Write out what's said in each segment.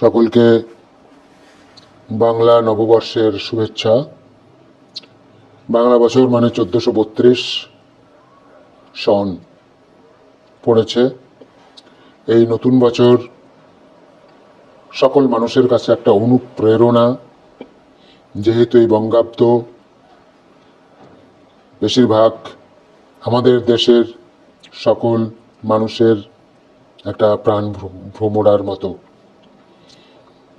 সকলকে বাংলা নববর্ষের শুভেচ্ছা। বাংলা বছর মানে চোদ্দোশো বত্রিশ সন পড়েছে। এই নতুন বছর সকল মানুষের কাছে একটা অনুপ্রেরণা। যেহেতু এই বঙ্গাব্দ বেশিরভাগ আমাদের দেশের সকল মানুষের একটা প্রাণ ভ্র- ভ্রমরার মতো।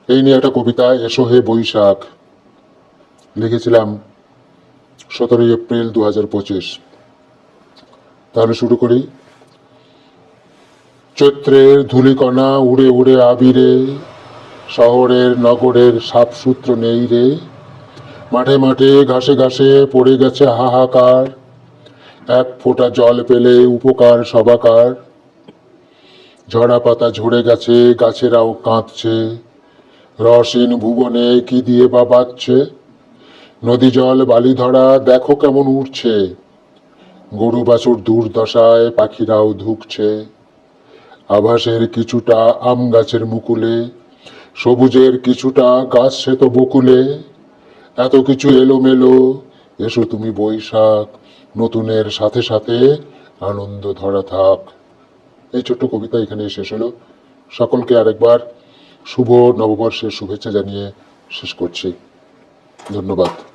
এই নিয়ে একটা কবিতা এসো হে বৈশাখ। লিখেছিলাম সতেরোই এপ্রিল দু হাজার পঁচিশ। তাহলে শুরু করি। চৈত্রের ধুলিকণা উড়ে উড়ে আবিরে, শহরের নগরের সাপসূত্র নেই রে। মাঠে মাঠে ঘাসে ঘাসে পড়ে গেছে হাহাকার, এক ফোঁটা জল পেলে উপকার সবাকার। ঝরা পাতা ঝরে গেছে, গাছেরাও কাঁদছে। রসীন ভুবনে কি দিয়ে বা বাজছে? নদী জল বালি ধরা দেখো কেমন উঠছে গরু বাছুর দুর্দশায় পাখিরাও ধুকছে। আভাসের কিছুটা আম গাছের মুকুলে, সবুজের কিছুটা গাছ শ্বেত বকুলে। এত কিছু এলোমেলো, এসো তুমি বৈশাখ, নতুনের সাথে সাথে আনন্দ ধরা থাক। এই ছোট্ট কবিতা এখানে শেষ হলো। সকলকে আরেকবার শুভ নববর্ষের শুভেচ্ছা জানিয়ে শেষ করছি। ধন্যবাদ।